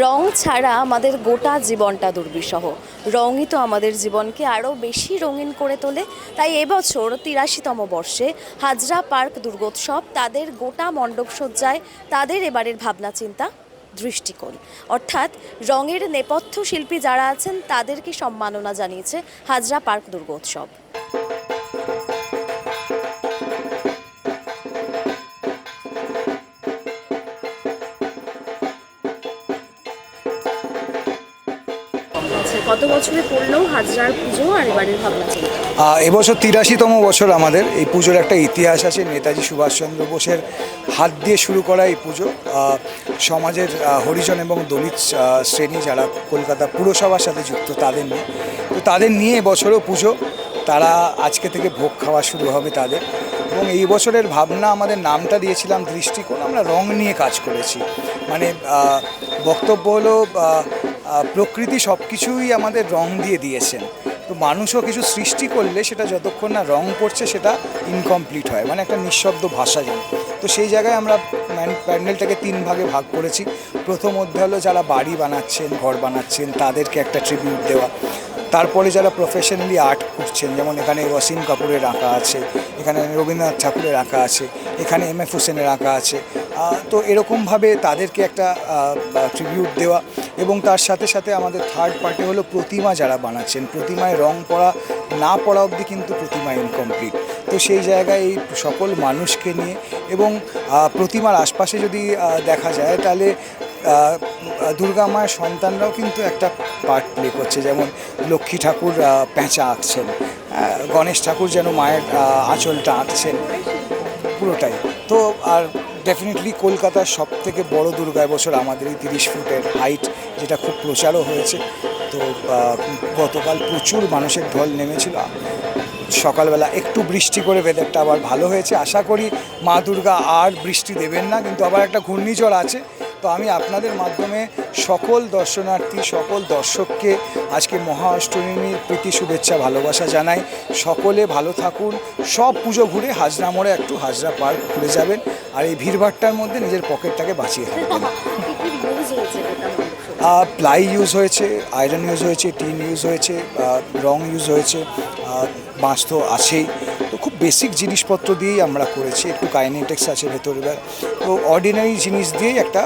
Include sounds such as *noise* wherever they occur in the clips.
রং ছাড়া আমাদের গোটা জীবনটা দুর্বিষহ। রঙই তো আমাদের জীবনকে আরও বেশি রঙিন করে তোলে। তাই এবছর তিরাশিতম বর্ষে হাজরা পার্ক দুর্গোৎসব তাদের গোটা মণ্ডপ সজ্জায় তাদের এবারের ভাবনা চিন্তা, দৃষ্টিকোণ। অর্থাৎ রঙের নেপথ্য শিল্পী যারা আছেন তাদেরকে সম্মাননা জানিয়েছে হাজরা পার্ক দুর্গোৎসব। কত বছরে পড়ল হাজরার পুজো আর এবারের ভাবনা এবছর তিরাশিতম বছর আমাদের। এই পুজোর একটা ইতিহাস আছে, নেতাজি সুভাষচন্দ্র বোসের হাত দিয়ে শুরু করা এই পুজো। সমাজের হরিজন এবং দলিত শ্রেণি যারা কলকাতা পুরসভার সাথে যুক্ত, তাদের নিয়ে। তো তাদের নিয়ে এবছরও পুজো। তারা আজকে থেকে ভোগ খাওয়া শুরু হবে তাদের। এবং এই বছরের ভাবনা আমাদের নামটা দিয়েছিলাম দৃষ্টিকোণ। আমরা রং নিয়ে কাজ করেছি। মানে বক্তব্য হলো প্রকৃতি সব কিছুই আমাদের রং দিয়ে দিয়েছেন। তো মানুষও কিছু সৃষ্টি করলে সেটা যতক্ষণ না রং পড়ছে সেটা ইনকমপ্লিট হয় মানে একটা নিঃশব্দ ভাষা যেন। তো সেই জায়গায় আমরা প্যান্ডেলটাকে তিন ভাগে ভাগ করেছি। প্রথম অধ্যায় হলো যারা বাড়ি বানাচ্ছেন, ঘর বানাচ্ছেন, তাদেরকে একটা ট্রিবিউট দেওয়া। তারপরে যারা প্রফেশনালি আর্ট করছেন, যেমন এখানে ওয়াসিম কাপুরের আঁকা আছে, এখানে রবীন্দ্রনাথ ঠাকুরের আঁকা আছে, এখানে এম এফ হোসেনের আঁকা আছে। তো এরকমভাবে তাদেরকে একটা ট্রিবিউট দেওয়া। এবং তার সাথে সাথে আমাদের থার্ড পার্টি হলো প্রতিমা যারা বানাচ্ছেন। প্রতিমায় রং পড়া, না পড়া অবধি কিন্তু প্রতিমা ইনকমপ্লিট তো সেই জায়গায় এই সকল মানুষকে নিয়ে এবং প্রতিমার আশপাশে যদি দেখা যায় তাহলে দুর্গা মায়ের সন্তানরাও কিন্তু একটা পার্ট প্লে করছে। যেমন লক্ষ্মী ঠাকুর প্যাঁচা আঁকছেন গণেশ ঠাকুর যেন মায়ের আঁচলটা আঁকছেন, পুরোটাই। তো আর ডেফিনেটলি কলকাতার সব থেকে বড় দুর্গা এবছর আমাদের এই তিরিশ ফুটের হাইট যেটা খুব প্রচারও হয়েছে। তো গতকাল প্রচুর মানুষের ঢল নেমেছিল। সকালবেলা একটু বৃষ্টি করে ওয়েদারটা আবার ভালো হয়েছে। আশা করি মা দুর্গা আর বৃষ্টি দেবেন না, কিন্তু আবার একটা ঘূর্ণিঝড় আছে। তো আমি আপনাদের মাধ্যমে সকল দর্শনার্থী সকল দর্শককে আজকে মহা অষ্টমীর প্রীতি শুভেচ্ছা ভালোবাসা জানাই। সকলে ভালো থাকুন। সব পুজো ঘুরে হাজরা মোড়ে একটু হাজরা পার্ক ঘুরে যাবেন। আর এই ভিড়ভাট্টার মধ্যে নিজের পকেটটাকে বাঁচিয়ে থাকবেন? *laughs* প্লাই ইউজ হয়েছে আয়রন ইউজ হয়েছে টিন ইউজ হয়েছে রং ইউজ হয়েছে বাঁশ তো আছেই। তো খুব বেসিক জিনিসপত্র দিয়েই আমরা করেছি। একটু কাইনেটেক্স আছে ভেতরে তো অর্ডিনারি জিনিস দিয়েই একটা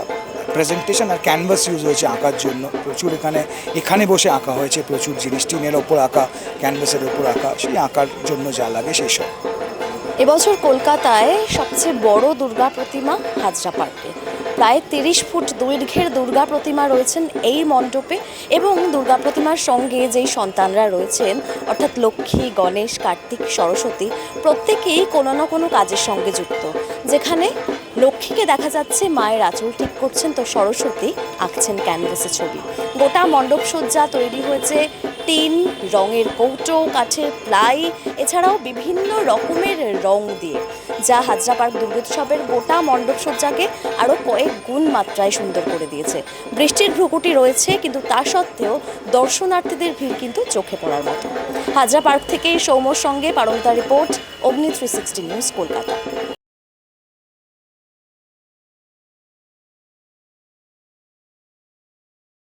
প্রেজেন্টেশন আর ক্যানভাস ইউজ হয়েছে আঁকার জন্য। প্রচুর এখানে এখানে বসে আঁকা হয়েছে, প্রচুর জিনিস, টিনের ওপর আঁকা ক্যানভাসের ওপর আঁকা, সেই আঁকার জন্য যা লাগে সেই সব। এবছর কলকাতায় সবচেয়ে বড় দুর্গা প্রতিমা হাজরা পার্কে। প্রায় তিরিশ ফুট দৈর্ঘ্যের দুর্গা প্রতিমা রয়েছেন এই মণ্ডপে এবং দুর্গা প্রতিমার সঙ্গে যেই সন্তানরা রয়েছেন, অর্থাৎ লক্ষ্মী, গণেশ, কার্তিক, সরস্বতী, প্রত্যেকেই কোনো না কোনো কাজের সঙ্গে যুক্ত। যেখানে লক্ষ্মীকে দেখা যাচ্ছে মায়ের আঁচল ঠিক করছেন, তো সরস্বতী আঁকছেন ক্যানভাসে ছবি। গোটা মণ্ডপ সজ্জা তৈরি হয়েছে টিন রঙের কৌটো, কাঠের প্লাই, এছাড়াও বিভিন্ন রকমের রং দিয়ে। যা হাজরা পার্ক দুর্গোৎসবের গোটা মণ্ডপ সজ্জাকে আরও কয়েক গুণ মাত্রায় সুন্দর করে দিয়েছে। বৃষ্টির ভ্রুকুটি রয়েছে, কিন্তু তা সত্ত্বেও দর্শনার্থীদের ভিড় কিন্তু চোখে পড়ার মতো। হাজরা পার্ক থেকে সৌম্যর সঙ্গে Paramita report, Agni three sixty news Kolkata.